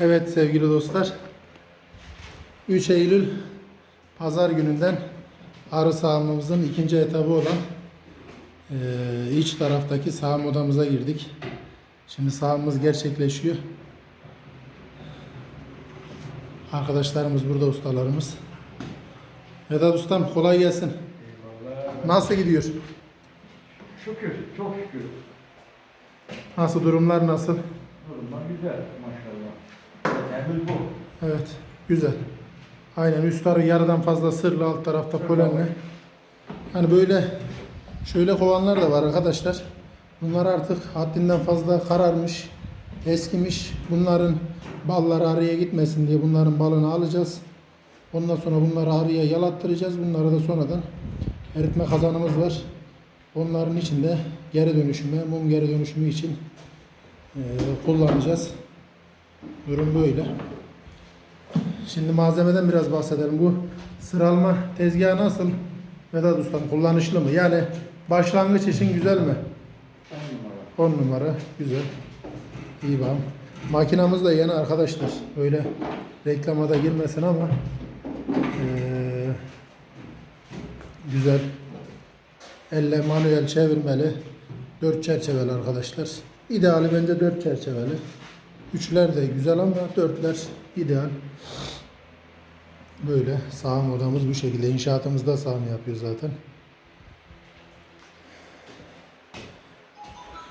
Evet sevgili dostlar. 3 Eylül Pazar gününden arı sağımımızın ikinci etabı olan eee, iç taraftaki sağım odamıza girdik. Şimdi sağımımız gerçekleşiyor. Arkadaşlarımız burada ustalarımız. Vedat ustam kolay gelsin. Nasıl gidiyor? Şükür, çok şükür. Nasıl durumlar nasıl? Durumlar güzel maşallah. Bu. Evet, güzel. Aynen üst arı yarıdan fazla sırlı, alt tarafta polenli. Hani böyle şöyle kovanlar da var arkadaşlar. Bunlar artık haddinden fazla kararmış, eskimiş. Bunların balları arıya gitmesin diye bunların balını alacağız. Ondan sonra bunları arıya yalattıracağız. Bunları da sonradan eritme kazanımız var. Onların içinde geri dönüşüme, mum geri dönüşümü için kullanacağız. Durum böyle. Şimdi malzemeden biraz bahsedelim. Bu sıralma tezgahı nasıl? Vedat Ustam kullanışlı mı? Yani başlangıç için güzel mi? On numara. 10 numara. Güzel. İyi bak. Makinamız da yeni arkadaşlar. Öyle reklama da girmesin ama eee, güzel. Elle manuel çevirmeli. 4 çerçeveli arkadaşlar. İdeali bence 4 çerçeveli. Üçler de güzel ama dörtler ideal. Böyle sağım odamız bu şekilde. İnşaatımızda sağım yapıyor zaten.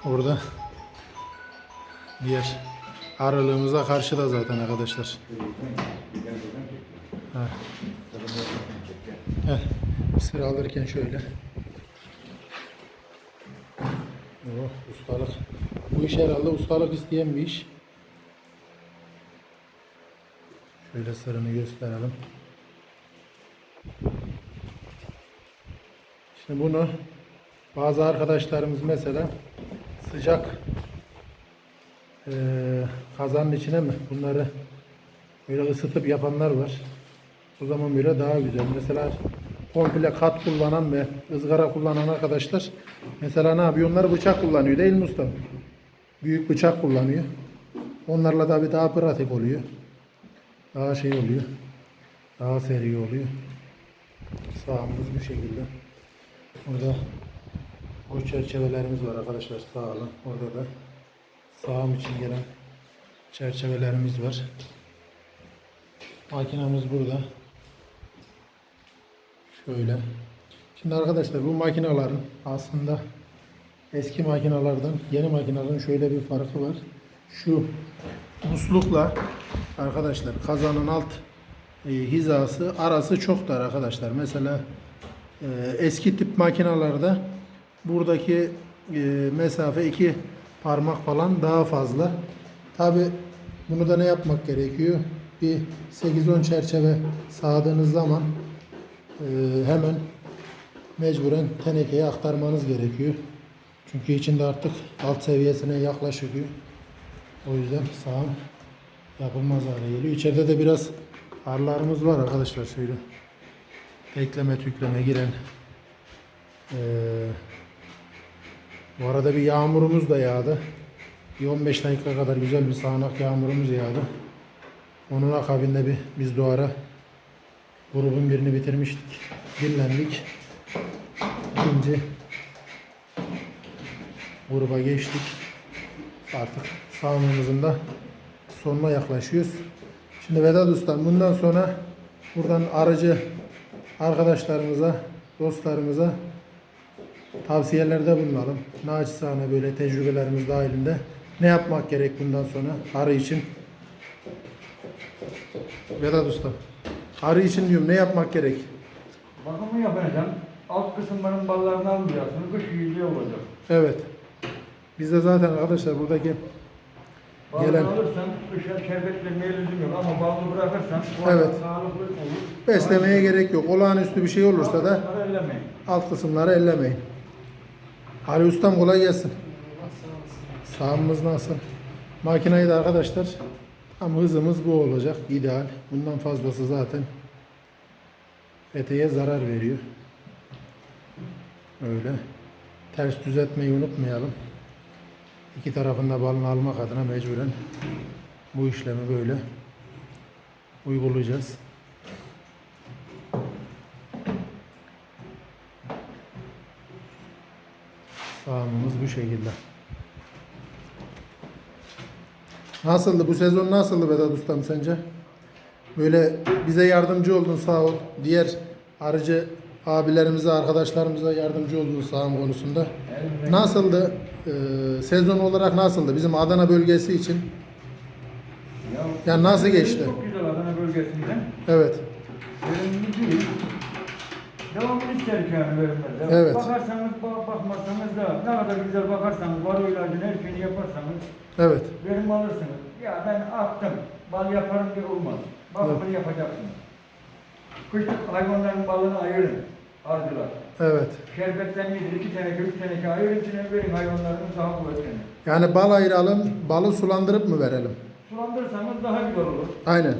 Orada diğer aralığımıza karşı da zaten arkadaşlar. Ha. Heh, sıra alırken şöyle. Oh, ustalık. Bu iş herhalde ustalık isteyen bir iş. Şöyle sırrını gösterelim. Şimdi bunu bazı arkadaşlarımız mesela sıcak eee kazanın içine mi bunları böyle ısıtıp yapanlar var. O zaman böyle daha güzel. Mesela komple kat kullanan ve ızgara kullanan arkadaşlar mesela ne yapıyor? Onlar bıçak kullanıyor değil mi ustam? Büyük bıçak kullanıyor. Onlarla tabii daha pratik oluyor. Daha şey oluyor. Daha seri oluyor. Sağımız bu şekilde. Burada o çerçevelerimiz var arkadaşlar sağ olun. Orada da sağım için gelen çerçevelerimiz var. Makinamız burada. Şöyle. Şimdi arkadaşlar bu makinaların aslında eski makinalardan yeni makinaların şöyle bir farkı var. Şu muslukla arkadaşlar kazanın alt e, hizası arası çok dar arkadaşlar. Mesela e, eski tip makinalarda buradaki e, mesafe iki parmak falan daha fazla. Tabi bunu da ne yapmak gerekiyor? Bir 8-10 çerçeve sağdığınız zaman e, hemen mecburen tenekeye aktarmanız gerekiyor. Çünkü içinde artık alt seviyesine yaklaşıyor. O yüzden sağım yapılmaz hale geliyor. İçeride de biraz arlarımız var arkadaşlar şöyle. Tekleme tükleme giren. Ee, bu arada bir yağmurumuz da yağdı. Bir 15 dakika kadar güzel bir sağanak yağmurumuz yağdı. Onun akabinde bir biz doğara grubun birini bitirmiştik. Dinlendik. İkinci gruba geçtik. Artık sağımımızın da sonuna yaklaşıyoruz. Şimdi Vedat Usta bundan sonra buradan aracı arkadaşlarımıza, dostlarımıza tavsiyelerde bulunalım. Naçizane böyle tecrübelerimiz dahilinde ne yapmak gerek bundan sonra arı için? Vedat Usta. Arı için diyorum ne yapmak gerek? Bakımı yapacaksın. Alt kısımların ballarını almayacaksın. Kış yüzüğü olacak. Evet. Bizde zaten arkadaşlar buradaki Balını Gelen- alırsan kışa şerbetlenmeye lüzum yok. Ama balını bırakırsan Evet. sağlıklı olur. beslemeye gerek yok. Olağanüstü bir şey olursa da ellemeyin. alt kısımları ellemeyin. Ali Ustam kolay gelsin. Sağımız nasıl? Makinayı da arkadaşlar ama hızımız bu olacak. ideal. Bundan fazlası zaten eteğe zarar veriyor. Öyle. Ters düzeltmeyi unutmayalım. İki tarafında balını almak adına mecburen Bu işlemi böyle uygulayacağız. Sağımımız bu şekilde. Nasıldı? Bu sezon nasıldı Vedat Ustam sence? Böyle bize yardımcı oldun sağ ol. Diğer arıcı abilerimize, arkadaşlarımıza yardımcı oldun sağım konusunda. Elbette. Nasıldı? Ee, sezon olarak nasıldı? Bizim Adana bölgesi için. Ya, Ya nasıl geçti? Çok güzel Adana bölgesinden. Evet. Verimli değil. Devamını isterik yani verimler. Evet. Bakarsanız, bak, bakmazsanız da ne kadar güzel bakarsanız, var ilacını her şeyini yaparsanız Evet. verim alırsınız. Ya ben attım, bal yaparım diye olmaz. Bakımını yapacaksınız. Kışlık hayvanların balını ayırın. Ardılar. Evet. Şerbetten yedir, iki teneke, üç teneke ayırın içine verin hayvanların daha kuvvetlenir. Yani bal ayıralım, balı sulandırıp mı verelim? Sulandırırsanız daha güzel olur. Aynen.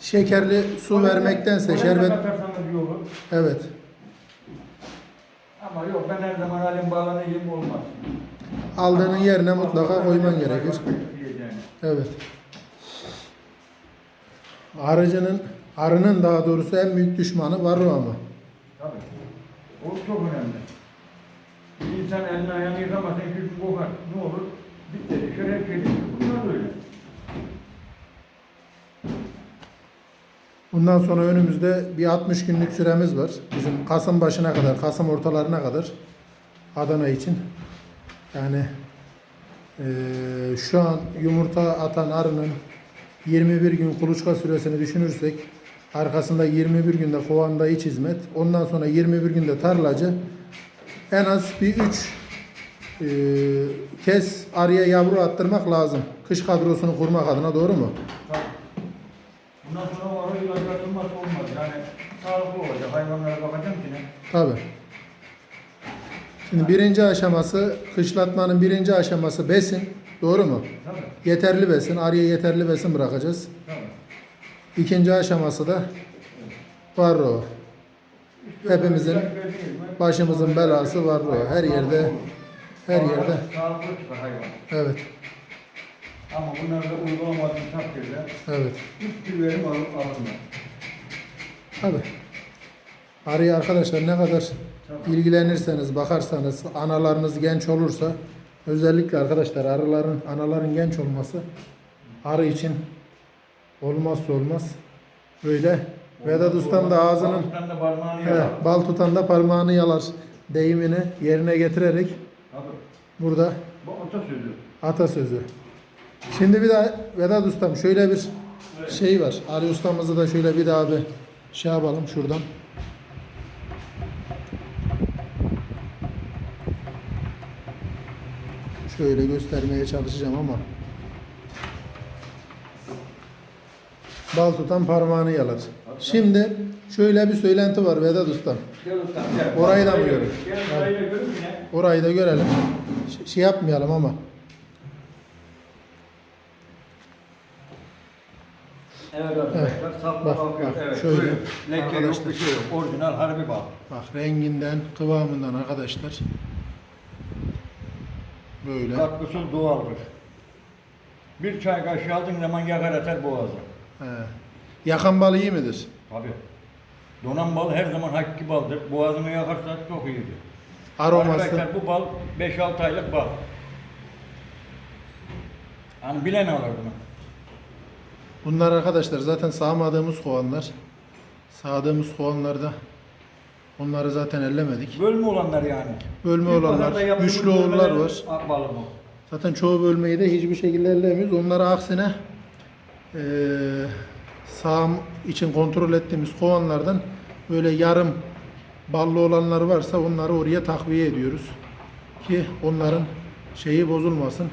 Şekerli su Polen- vermektense şerbet... katarsanız iyi olur. Evet. Ama yok ben her zaman halim bağlanı yiyeyim olmaz. Aldığının yerine mutlaka koyman gerekir. Yiyeceğini. Evet. Arıcının, arının daha doğrusu en büyük düşmanı varroa mı? Tabii. O çok önemli. Bir insan elini ayağını yıkamasa iki gün kokar. Ne olur? Bitti. Şöyle her şey. Bunlar da öyle. Bundan sonra önümüzde bir 60 günlük süremiz var. Bizim Kasım başına kadar, Kasım ortalarına kadar Adana için. Yani eee, şu an yumurta atan arının 21 gün kuluçka süresini düşünürsek arkasında 21 günde kovanda iç hizmet, ondan sonra 21 günde tarlacı en az bir 3 kez arıya yavru attırmak lazım. Kış kadrosunu kurmak adına doğru mu? Tabii. Bundan sonra o arı ilacı atılmaz olmaz. Yani sağlıklı olacak. Hayvanlara bakacağım ki ne? Tabi. Şimdi birinci aşaması, kışlatmanın birinci aşaması besin. Doğru mu? Tabii. Yeterli besin. Arıya yeterli besin bırakacağız. Tabii. İkinci aşaması da varroa. İşte Hepimizin başımızın belası varroa. Her yerde, her yerde. Evet, Ama bunları da uygulamadığın takdirde evet. hiçbir verim al- alınmıyor. Tabi. Arıya arkadaşlar ne kadar ilgilenirseniz, bakarsanız, analarınız genç olursa, özellikle arkadaşlar arıların, anaların genç olması arı için olmazsa olmaz. Böyle Vedat Ustam da ağzının da parmağını yalar. bal tutan da parmağını yalar deyimini yerine getirerek Tabii. burada Bu atasözü. atasözü. Şimdi bir daha Vedat Ustam şöyle bir şey var. Ali Ustamızı da şöyle bir daha bir şey yapalım şuradan. Şöyle göstermeye çalışacağım ama bal tutan parmağını yalar. Şimdi şöyle bir söylenti var Vedat gel. Orayı da mı görün yine. Orayı da görelim. Ş- Şey yapmayalım ama. Evet arkadaşlar sapla Bak, bakıyor. bak, Evet şöyle. buyurun. Leke yok Arkadaşlar. bir şey yok. Orijinal harbi bal. Bak renginden, kıvamından arkadaşlar. Böyle. Katkısız doğaldır. Bir çay kaşığı aldığın zaman yakar atar boğazı. He. Yakan bal iyi midir? Tabii. Donan bal her zaman hakiki baldır. Boğazını yakarsa çok iyidir. Aroması. Arkadaşlar bu bal 5-6 aylık bal. Hani bilen alır bunu. Bunlar arkadaşlar zaten sağmadığımız kovanlar. Sağdığımız kovanlarda onları zaten ellemedik. Bölme olanlar yani. Bölme Bir olanlar, yaptığımız güçlü bölmelerin var. ak Balı bu. Zaten çoğu bölmeyi de hiçbir şekilde ellemiyoruz. Onlara aksine eee sağım için kontrol ettiğimiz kovanlardan böyle yarım ballı olanlar varsa onları oraya takviye ediyoruz. Ki onların şeyi bozulmasın.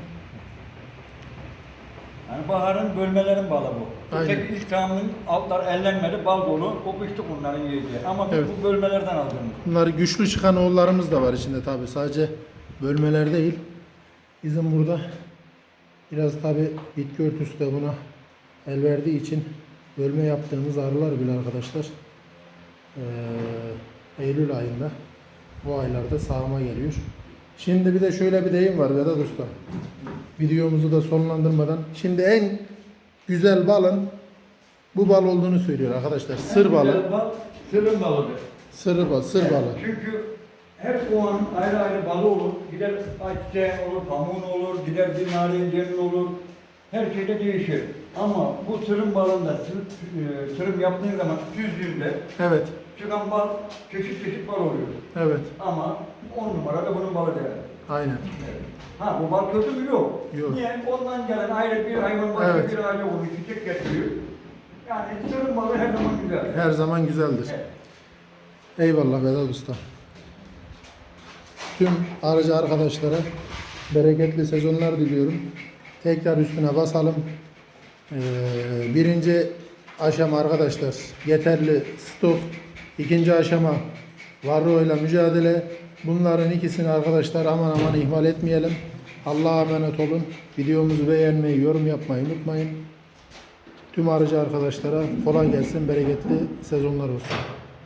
Yani baharın bölmelerin balı bu. Aynen. Tek ilk tamamının altlar ellenmedi, bal dolu. O kışlık bunların yiyeceği. Ama Evet. bu bölmelerden aldığımız. Bunlar güçlü çıkan oğullarımız da var içinde tabi. Sadece bölmeler değil. Bizim burada biraz tabi bitki örtüsü de buna el verdiği için bölme yaptığımız arılar bile arkadaşlar eee, Eylül ayında bu aylarda sağıma geliyor. Şimdi bir de şöyle bir deyim var Vedat Usta. Videomuzu da sonlandırmadan. Şimdi en güzel balın bu bal olduğunu söylüyor arkadaşlar. Sır balı. bal sırın balıdır. Sır bal, sır balı. Çünkü her kovan ayrı ayrı balı olur. Gider ayçiçeği olur, pamuğun olur, gider bir narenciyenin olur. Her şeyde değişir. Ama bu sırım balında sır, e, sırım yaptığın zaman süzdüğünde Evet. çıkan bal çeşit çeşit bal oluyor. Evet. Ama on numara da bunun balı değerli. Aynen. Ha bu bal kötü mü? Yok. Yok. Niye? Ondan gelen ayrı bir hayvan başka Evet. bir aile oluyor, çiçek getiriyor. Yani sırım balı her zaman güzel. Her zaman güzeldir. Evet. Eyvallah Vedat Usta. Tüm arıcı arkadaşlara bereketli sezonlar diliyorum. Tekrar üstüne basalım. Ee, birinci aşama arkadaşlar yeterli stok. İkinci aşama varroayla mücadele. Bunların ikisini arkadaşlar aman aman ihmal etmeyelim. Allah'a emanet olun. Videomuzu beğenmeyi, yorum yapmayı unutmayın. Tüm arıcı arkadaşlara kolay gelsin, bereketli sezonlar olsun.